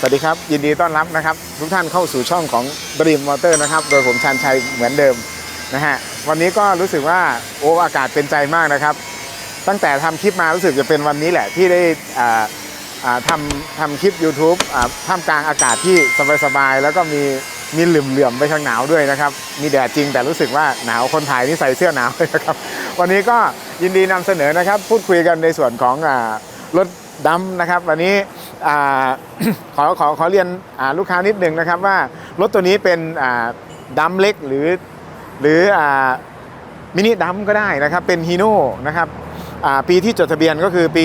สวัสดีครับ ยินดีต้อนรับนะครับ ทุกท่านเข้าสู่ช่องของ Dream Motor นะครับ โดยผมชันชัยเหมือนเดิมนะฮะวันนี้ก็รู้สึกว่าโอ้อากาศเป็นใจมากนะครับ ตั้งแต่ทำคลิปมารู้สึกจะเป็นวันนี้แหละที่ได้อ่าทำทำคลิป YouTube อ่าท่ามกลางอากาศที่สบายๆแล้วก็มีมีเหลื่อมๆไปทางหนาวด้วยนะครับ มีแดดจริงแต่รู้สึกว่าหนาวคนถ่ายนี่ใส่เสื้อหนาวเลยนะครับ วันนี้ก็ยินดีนำเสนอนะครับ พูดคุยกันในส่วนของอรถดำนะครับ วันนี้ ขอขอขอเรียนลูกค้านิดหนึ่งนะครับว่ารถตัวนี้เป็นอ่าดำเล็กหรือหรือมินิดัมก็ได้นะครับเป็นฮีโน่นะครับปีที่จดทะเบียนก็คือปี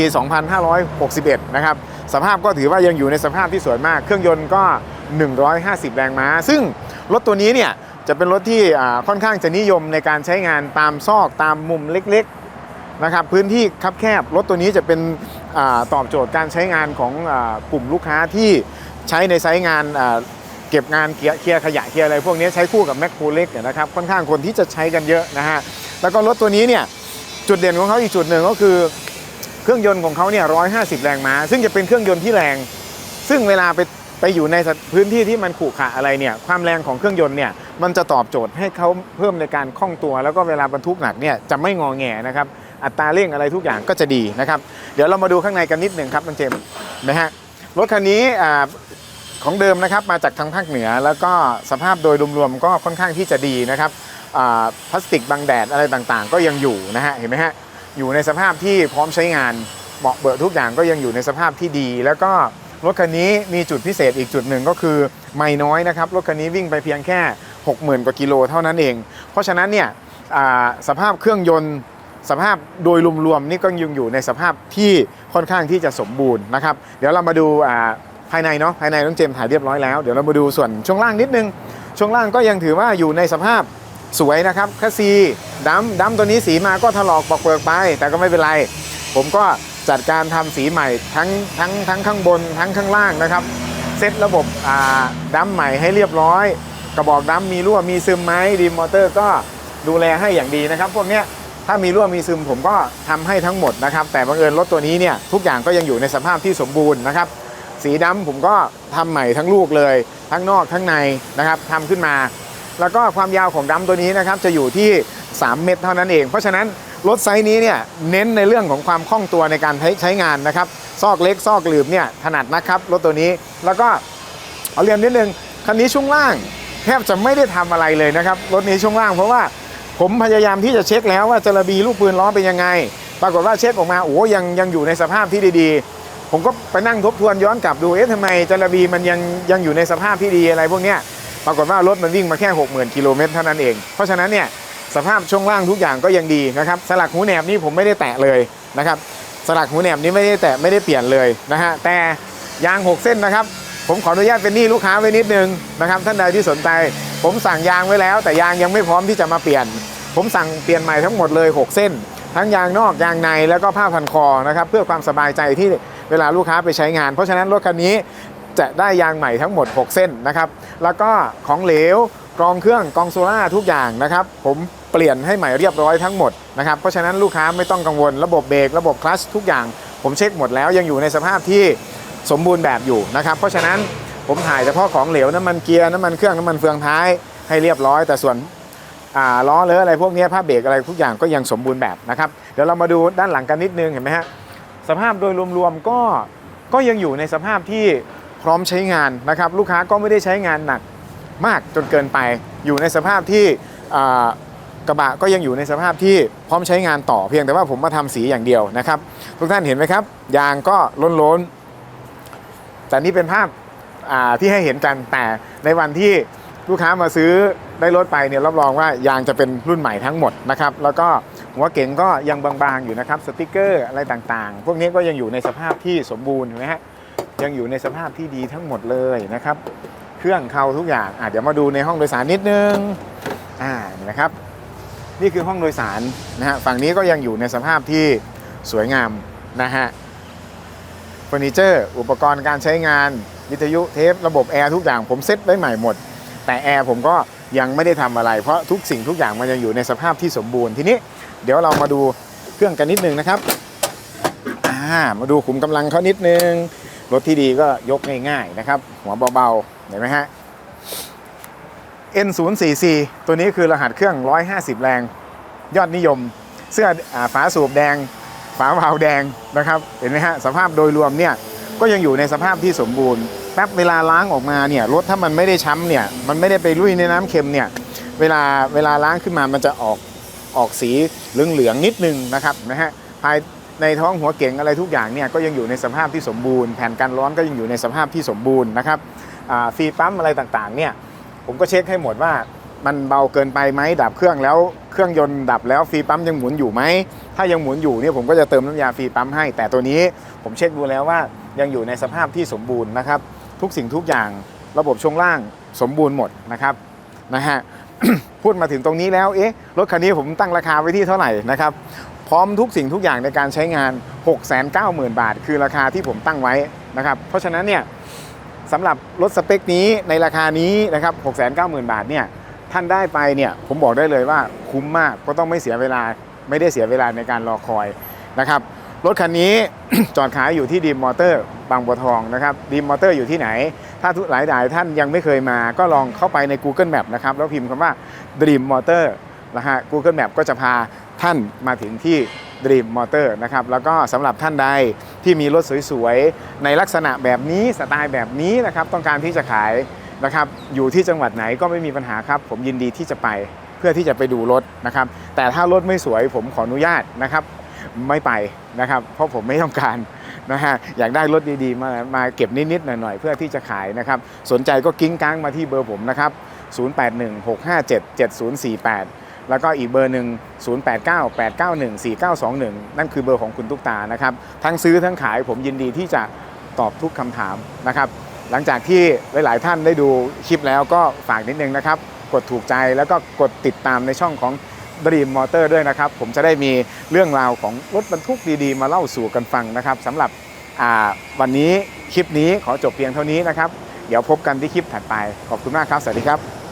2561 นะครับสภาพก็ถือว่ายังอยู่ในสภาพที่สวยมาก เครื่องยนต์ก็ 150 แรงม้า ซึ่งรถตัวนี้เนี่ยจะเป็นรถที่ค่อนข้างจะนิยมในการใช้งานตามซอกตามมุมเล็กๆนะครับพื้นที่คับแคบรถตัวนี้จะเป็น ตอบโจทย์การใช้งานของกลุ่มลูกค้าที่ใช้ในไซต์งานเก็บงานเคลียร์เคลียขยะเคลียร์อะไรพวกนี้ใช้คู่กับแมคโครเล็กเนี่ยนะครับค่อนข้างคนที่จะใช้กันเยอะนะฮะแล้วก็รถตัวนี้เนี่ยจุดเด่นของเขาอีกจุดหนึ่งก็คือเครื่องยนต์ของเขาเนี่ย150แรงม้า ซึ่งจะเป็นเครื่องยนต์ที่แรง ซึ่งเวลาไปไปอยู่ในพื้นที่ที่มันขรุขระอะไรเนี่ยความแรงของเครื่องยนต์เนี่ยมันจะตอบโจทย์ให้เขาเพิ่มในการคล่องตัว แล้วก็เวลาบรรทุกหนักเนี่ยจะไม่งอแงนะครับ อัตราเร่งอะไรทุกอย่างก็จะดีนะครับ เดี๋ยวเรามาดูข้างในกันนิดหนึ่งครับน้องเจมนะฮะรถคันนี้ของเดิมนะครับมาจากทางภาคเหนือ แล้วก็สภาพโดยรวมๆก็ค่อนข้างที่จะดีนะครับพลาสติกบังแดดอะไรต่างๆ ก็ยังอยู่นะฮะเห็นไหมฮะอยู่ในสภาพที่พร้อมใช้งานเบาะเบอะทุกอย่างก็ยังอยู่ในสภาพที่ดี แล้วก็รถคันนี้มีจุดพิเศษอีกจุดหนึ่งก็คือไม่น้อยนะครับรถคันนี้วิ่งไปเพียงแค่ 60,000 กว่ากิโลเท่านั้นเอง เพราะฉะนั้นเนี่ยสภาพเครื่องยนต์ สภาพโดยรวมๆนี่ก็ยังอยู่ในสภาพที่ค่อนข้างที่จะสมบูรณ์นะครับ เดี๋ยวเรามาดูอ่าภายในเนาะภายในน้องเจมถ่ายเรียบร้อยแล้วเดี๋ยวเรามาดูส่วนช่วงล่างนิดนึง ช่วงล่างก็ยังถือว่าอยู่ในสภาพสวยนะครับคัสซีดัมดัมตัวนี้สีมาก็ถลอกปอกเปลือกไป แต่ก็ไม่เป็นไร ผมก็จัดการทำสีใหม่ทั้งทั้งทั้งข้างบนทั้งข้างล่างนะครับเซตระบบอ่าดัมใหม่ให้เรียบร้อย กระบอกดัมมีรั่วมีซึมไหมดีมอเตอร์ก็ดูแลให้อย่างดีนะครับ พวกเนี้ย ถ้ามีรั่วมีซึมผมก็ทำให้ทั้งหมดนะครับ แต่บังเอิญรถตัวนี้เนี่ยทุกอย่างก็ยังอยู่ในสภาพที่สมบูรณ์นะครับ สีดำผมก็ทำใหม่ทั้งลูกเลย ทั้งนอกทั้งในนะครับทำขึ้นมา แล้วก็ความยาวของดำตัวนี้นะครับจะอยู่ที่ 3 เมตรเท่านั้นเอง เพราะฉะนั้นรถไซส์นี้เนี่ยเน้นในเรื่องของความคล่องตัวในการใช้ใช้งานนะครับ ซอกเล็กซอกหลืบเนี่ยถนัดนะครับรถตัวนี้แล้วก็เอาเรียนนิดนึงคันนี้ช่วงล่างแทบจะไม่ได้ทำอะไรเลยนะครับรถนี้ช่วงล่างเพราะว่า ผมพยายามที่จะเช็คแล้วว่าจระบีลูกปืนล้อเป็นยังไง ปรากฏว่าเช็คออกมาโอ้ยังยังอยู่ในสภาพที่ดีๆ ผมก็ไปนั่งทบทวนย้อนกลับดูเอ๊ะทำไมจระบีมันยังยังอยู่ในสภาพที่ดีอะไรพวกเนี้ยปรากฏว่ารถมันวิ่งมาแค่ 60,000กิโลเมตรเท่านั้นเอง เพราะฉะนั้นเนี่ยสภาพช่วงล่างทุกอย่างก็ยังดีนะครับสลักหูแหนบนี่ผมไม่ได้แตะเลยนะครับสลักหูแหนบนี่ไม่ได้แตะไม่ได้เปลี่ยนเลยนะฮะแต่ยาง 6 เส้นนะครับ ผมขออนุญาตเป็นหนี้ลูกค้าไว้นิดนึงนะครับท่านใดที่สนใจ ผมสั่งยางไว้แล้ว แต่ยางยังไม่พร้อมที่จะมาเปลี่ยน ผมสั่งเปลี่ยนใหม่ทั้งหมดเลย 6 เส้น ทั้งยางนอกยางในแล้วก็ผ้าพันคอนะครับเพื่อความสบายใจที่เวลาลูกค้าไปใช้งาน เพราะฉะนั้นรถคันนี้จะได้ยางใหม่ทั้งหมด 6 เส้นนะครับแล้วก็ของเหลวกรองเครื่องกรองโซล่าทุกอย่างนะครับผมเปลี่ยนให้ใหม่เรียบร้อยทั้งหมดนะครับเพราะฉะนั้นลูกค้าไม่ต้องกังวลระบบเบรกระบบคลัชทุกอย่าง ผมเช็คหมดแล้วยังอยู่ในสภาพที่สมบูรณ์แบบอยู่นะครับเพราะฉะนั้น ผมถ่ายเฉพาะของเหลวน้ำมันเกียร์น้ำมันเครื่องน้ำมันเฟืองท้ายให้เรียบร้อย แต่ส่วนล้อเลอะอะไรพวกนี้ผ้าเบรกอะไรทุกอย่างก็ยังสมบูรณ์แบบนะครับเดี๋ยวเรามาดูด้านหลังกันนิดนึงเห็นไหมฮะสภาพโดยรวมๆก็ก็ยังอยู่ในสภาพที่พร้อมใช้งานนะครับ ลูกค้าก็ไม่ได้ใช้งานหนักมากจนเกินไป อยู่ในสภาพที่กระบะก็ยังอยู่ในสภาพที่พร้อมใช้งานต่อเพียงแต่ว่าผมมาทำสีอย่างเดียวนะครับ ทุกท่านเห็นไหมครับ ยางก็ล้นๆแต่นี่เป็นภาพ ที่ให้เห็นกันแต่ในวันที่ลูกค้ามาซื้อได้รถไปเนี่ยรับรองว่ายางจะเป็นรุ่นใหม่ทั้งหมดนะครับแล้วก็หัวเก๋งก็ยังบางๆอยู่นะครับสติกเกอร์อะไรต่างๆ พวกนี้ก็ยังอยู่ในสภาพที่สมบูรณ์นไหมฮะยังอยู่ในสภาพที่ดีทั้งหมดเลยนะครับ เครื่องเขาทุกอย่างอะเดี๋ยวมาดูในห้องโดยสารนิดนึงอ่านี่นะครับ นี่คือห้องโดยสารนะฮะฝั่งนี้ก็ยังอยู่ในสภาพที่สวยงามนะฮะเฟอร์นิเจอร์ อุปกรณ์การใช้งาน วิทยุเทประบบแอร์ทุกอย่างผมเซ็ตไว้ใหม่หมด แต่แอร์ผมก็ยังไม่ได้ทำอะไร เพราะทุกสิ่งทุกอย่างมันยังอยู่ในสภาพที่สมบูรณ์ทีนี้ เดี๋ยวเรามาดูเครื่องกันนิดนึงนะครับามาดูขุมกำลังเขานิดนึงรถที่ดีก็ยกง่ายๆนะครับ หัวเบาๆเห็นไหมฮะ N044 ตัวนี้คือรหัสเครื่อง 150 แรง ยอดนิยม เสื้ออฝาสูบแดง ฝาวาล์วแดงนะครับ เห็นไหมฮะ สภาพโดยรวมเนี่ย ก็ยังอยู่ในสภาพที่สมบูรณ์แป๊บเวลาล้างออกมาเนี่ยรถถ้ามันไม่ได้ช้ำเนี่ยมันไม่ได้ไปลุยในน้ำเค็มเนี่ยเวลาเวลาล้างขึ้นมามันจะออกออกสีเหลืองๆนิดนึงนะครับนะฮะภายในท้องหัวเก๋งอะไรทุกอย่างเนี่ยก็ยังอยู่ในสภาพที่สมบูรณ์แผ่นกันร้อนก็ยังอยู่ในสภาพที่สมบูรณ์นะครับฟีปั๊มอะไรต่างๆเนี่ยผมก็เช็คให้หมดว่ามันเบาเกินไปไหมดับเครื่องแล้วเครื่องยนต์ดับแล้วฟีปั๊มยังหมุนอยู่ไหมถ้ายังหมุนอยู่เนี่ยผมก็จะเติมน้ำยาฟีปั๊มให้ แต่ตัวนี้ผมเช็คดูแล้วว่า ยังอยู่ในสภาพที่สมบูรณ์นะครับ ทุกสิ่งทุกอย่างระบบช่วงล่างสมบูรณ์หมดนะครับนะฮะพูดมาถึงตรงนี้แล้วเอ๊ะรถคันนี้ผมตั้งราคาไว้ที่เท่าไหร่นะครับพร้อมทุกสิ่งทุกอย่างในการใช้งาน 690,000 บาท คือราคาที่ผมตั้งไว้นะครับ เพราะฉะนั้นเนี่ยสำหรับรถสเปคนี้ในราคานี้นะครับ690,000 บาทเนี่ยท่านได้ไปเนี่ยผมบอกได้เลยว่าคุ้มมากก็ต้องไม่เสียเวลาไม่ได้เสียเวลาในการรอคอยนะครับ รถคันนี้ จอดขายอยู่ที่ดีมมอเตอร์บางบัวทองนะครับดีมมอเตอร์อยู่ที่ไหน ถ้าทุกหลายหลายท่านยังไม่เคยมาก็ลองเข้าไปใน Google Map นะครับแล้วพิมพ์คำว่า Dream Motor นะฮะ Google Map ก็จะพาท่านมาถึงที่ Dream Motor นะครับแล้วก็สำหรับท่านใดที่มีรถสวยๆ ในลักษณะแบบนี้สไตล์แบบนี้นะครับต้องการที่จะขายนะครับอยู่ที่จังหวัดไหนก็ไม่มีปัญหาครับ ผมยินดีที่จะไปเพื่อที่จะไปดูรถนะครับแต่ถ้ารถไม่สวยผมขออนุญาตนะครับ ไม่ไปนะครับ เพราะผมไม่ต้องการนะฮะอยากได้รถดีๆ มามาเก็บนิดๆหน่อยๆเพื่อที่จะขายนะครับ สนใจก็กิ้งก้างมาที่เบอร์ผมนะครับ 0816577048 แล้วก็อีกเบอร์หนึ่ง0898914921 นั่นคือเบอร์ของคุณตุ๊กตานะครับ ทั้งซื้อทั้งขายผมยินดีที่จะตอบทุกคำถามนะครับ หลังจากที่หลายๆท่านได้ดูคลิปแล้วก็ฝากนิดนึงนะครับ กดถูกใจแล้วก็กดติดตามในช่องของ Dream Motor ด้วยนะครับ ผมจะได้มีเรื่องราวของรถบรรทุกดีๆ มาเล่าสู่กันฟังนะครับสำหรับวันนี้คลิปนี้ขอจบเพียงเท่านี้นะครับ เดี๋ยวพบกันที่คลิปถัดไป ขอบคุณมากครับ สวัสดีครับ